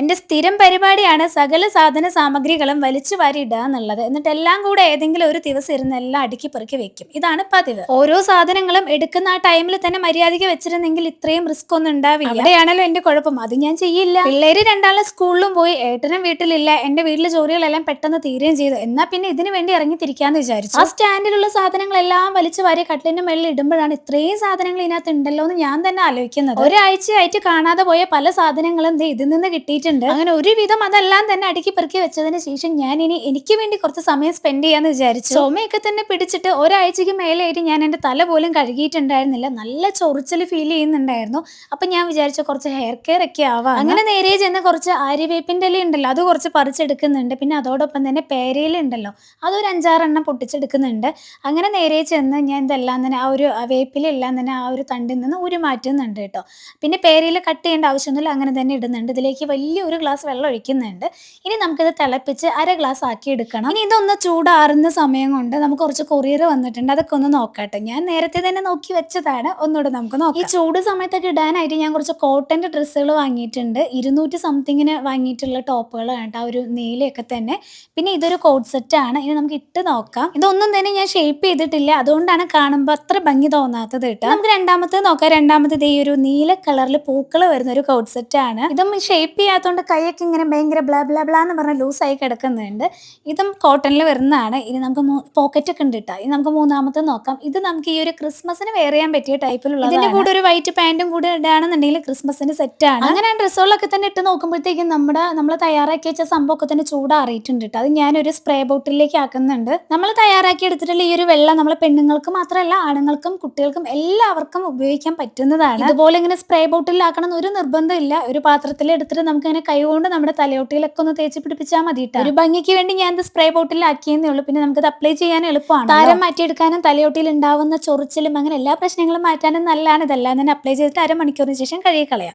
എന്റെ സ്ഥിരം പരിപാടിയാണ് സകല സാധന സാമഗ്രികളും വലിച്ചു വാരി ഇടുക എന്നുള്ളത്. എന്നിട്ട് എല്ലാം കൂടെ ഏതെങ്കിലും ഒരു ദിവസം ഇരുന്ന് എല്ലാം അടുക്കി പെറുക്കി വെക്കും. ഇതാണ് പതിവ്. ഓരോ സാധനങ്ങളും എടുക്കുന്ന ആ ടൈമിൽ തന്നെ മര്യാദയ്ക്ക് വെച്ചിരുന്നെങ്കിൽ ഇത്രയും റിസ്ക് ഒന്നും ഉണ്ടാവില്ല. അവിടെയാണല്ലോ എന്റെ കുഴപ്പം. അത് ഞാൻ ചെയ്യില്ല. പിള്ളേര് രണ്ടാളും സ്കൂളിലും പോയി ഏട്ടനും വീട്ടിലില്ല എന്റെ വീട്ടിലെ ജോലികളെല്ലാം പെട്ടെന്ന് തീരുകയും ചെയ്തു. എന്നാ പിന്നെ ഇതിനു വേണ്ടി ഇറങ്ങി തിരിക്കാന്ന് വിചാരിച്ചു. ആ സ്റ്റാൻഡിലുള്ള സാധനങ്ങളെല്ലാം വലിച്ചു വാരി കട്ടിലിന്റെ മേളിൽ ഇടുമ്പോഴാണ് ഇത്രയും സാധനങ്ങൾ ഇതിനകത്ത് ഉണ്ടല്ലോ എന്ന് ഞാൻ തന്നെ ആലോചിക്കുന്നത്. ഒരാഴ്ചയായിട്ട് കാണാതെ പോയ പല സാധനങ്ങളും ഇതിൽ നിന്ന് കിട്ടിയിട്ടുണ്ട്. അങ്ങനെ ഒരുവിധം അതെല്ലാം തന്നെ അടുക്കി പെറുക്കി വെച്ചതിന് ശേഷം ഞാൻ ഇനി എനിക്ക് വേണ്ടി കുറച്ച് സമയം സ്പെൻഡ് ചെയ്യാന്ന് വിചാരിച്ചു. ചുമയൊക്കെ തന്നെ പിടിച്ചിട്ട് ഒരാഴ്ചക്ക് മേലെയായിട്ട് ഞാൻ എന്റെ തല പോലും കഴുകിയിട്ടുണ്ടായിരുന്നില്ല. നല്ല ചൊറിച്ചൽ ഫീൽ ചെയ്യുന്നുണ്ടായിരുന്നു. അപ്പൊ ഞാൻ വിചാരിച്ച കുറച്ച് ഹെയർ കെയർ ഒക്കെ ആവാം അങ്ങനെ നേരെ ചെന്ന് കുറച്ച് ആര്യവേപ്പിന്റെ ഇല ഉണ്ടല്ലോ അത് കുറച്ച് പറിച്ചെടുക്കുന്നുണ്ട്. പിന്നെ അതോടൊപ്പം തന്നെ പേരയില ഉണ്ടല്ലോ അതൊരു അഞ്ചാറെണ്ണം പൊട്ടിച്ചെടുക്കുന്നുണ്ട്. അങ്ങനെ നേരെ ചെന്ന് ഞാൻ ഇതെല്ലാം തന്നെ ആ ഒരു വേപ്പിലെല്ലാം തന്നെ ആ ഒരു തണ്ടിൽ നിന്ന് ഊരി മാറ്റുന്നുണ്ട് കേട്ടോ. പിന്നെ പേരയില കട്ട് ചെയ്യേണ്ട ആവശ്യമൊന്നുമില്ല അങ്ങനെ തന്നെ ഇടുന്നുണ്ട്. ഇതിലേക്ക് വലിയൊരു ഗ്ലാസ് വെള്ളം ഒഴിക്കുന്നുണ്ട്. ഇനി നമുക്കിത് തിളപ്പിച്ച് അര ഗ്ലാസ് ആക്കി എടുക്കണം ഇനി ഇതൊന്ന് ചൂടാറുന്ന സമയം കൊണ്ട് നമുക്ക് കുറച്ച് കൊറിയർ വന്നിട്ടുണ്ട്. അതൊക്കെ ഒന്ന് നോക്കട്ടെ. ഞാൻ നേരത്തെ തന്നെ നോക്കി വെച്ചതാണ്. ഒന്നുകൂടെ നമുക്ക് നോക്കാം. ഈ ചൂട് സമയത്തൊക്കെ ഇടാനായിട്ട് ഞാൻ കുറച്ച് കോട്ടന്റെ ഡ്രസ്സുകൾ വാങ്ങിയിട്ടുണ്ട്. ഇരുന്നൂറ്റി സംതിങ്ങിന് വാങ്ങിയിട്ടുള്ള ടോപ്പുകൾ കേട്ടോ. ആ ഒരു നീലയൊക്കെ തന്നെ. പിന്നെ ഇതൊരു കോട്ട് സെറ്റ് ആണ്. ഇനി നമുക്ക് ഇട്ട് നോക്കാം. ഇതൊന്നും തന്നെ ഞാൻ ഷേപ്പ് ചെയ്തിട്ടില്ല. അതുകൊണ്ടാണ് കാണുമ്പോൾ അത്ര ഭംഗി തോന്നാത്തത് കേട്ടോ. നമുക്ക് രണ്ടാമത്തെ നോക്കാം. രണ്ടാമത്തെ ഈ ഒരു നീല കളറിൽ പൂക്കൾ വരുന്ന ഒരു സെറ്റ് ആണ്. ഇതും ഷേപ്പ് ചെയ്യാത്തതുകൊണ്ട് കൈയൊക്കെ ഇങ്ങനെ ഭയങ്കര ബ്ലാ ബ്ലാ ബ്ലാ എന്ന് പറഞ്ഞ ലൂസായി കിടക്കുന്നുണ്ട്. ഇതും കോട്ടണിൽ വരുന്നതാണ്. ഇനി നമുക്ക് പോക്കറ്റ് ഒക്കെ ഉണ്ട് കേട്ടോ ഇനി നമുക്ക് മൂന്നാമത്തെ നോക്കാം. ഇത് നമുക്ക് ഈ ഒരു ക്രിസ്മസിന് വെയർ ചെയ്യാൻ പറ്റിയ ടൈപ്പിലുള്ള ഇതിന്റെ കൂടെ ഒരു വൈറ്റ് പാന്റും കൂടെ ഇടുകയാണെന്നുണ്ടെങ്കിൽ ക്രിസ്മസിന് സെറ്റ് ആണ്. അങ്ങനെ ഡ്രസ്സുകളൊക്കെ തന്നെ ഇട്ട് നോക്കുമ്പോഴത്തേക്കും നമ്മുടെ നമ്മൾ തയ്യാറാക്കി വെച്ച സംഭവമൊക്കെ തന്നെ ചൂടാറിയിട്ടുണ്ട് കേട്ടോ അത് ഞാനൊരു സ്പ്രേ ബോട്ടിലേക്ക് ആക്കുന്നുണ്ട്. നമ്മൾ തയ്യാറാക്കി എടുത്തിട്ടുള്ള ഈ ഒരു വെള്ളം നമ്മൾ പെണ്ണുങ്ങൾക്ക് മാത്രമല്ല ആണുങ്ങൾക്കും കുട്ടികൾക്കും എല്ലാവർക്കും ഉപയോഗിക്കാൻ പറ്റുന്നതാണ്. ഇതുപോലെ ഇങ്ങനെ സ്പ്രേ ബോട്ടിലാക്കണം എന്ന് ഒരു നിർബന്ധമില്ല. ഒരു പാത്രത്തിൽ എടുത്തിട്ട് നമുക്ക് ഇങ്ങനെ കൈകൊണ്ട് നമ്മുടെ തലയോട്ടിയിലൊക്കെ ഒന്ന് തേച്ച് പിടിപ്പിച്ചാൽ മതി ഒരു ഭംഗിക്ക് വേണ്ടി ഞാൻ ഇത് സ്പ്രേ ബോട്ടിലാക്കിയെന്നേ ഉള്ളൂ. പിന്നെ നമുക്ക് അപ്ലൈ ചെയ്യാൻ എളുപ്പമാണ് താരം മാറ്റിയെടുക്കാനും തലയോട്ടിയിൽ ഉണ്ടാവുന്ന ചൊറിച്ചിലും അങ്ങനെ എല്ലാ പ്രശ്നങ്ങളും മാറ്റാനും നല്ലതാണ്. ഇതെല്ലാം തന്നെ അപ്ലൈ ചെയ്തിട്ട് അരമണിക്കൂറിന് ശേഷം കഴുകി കളയാം.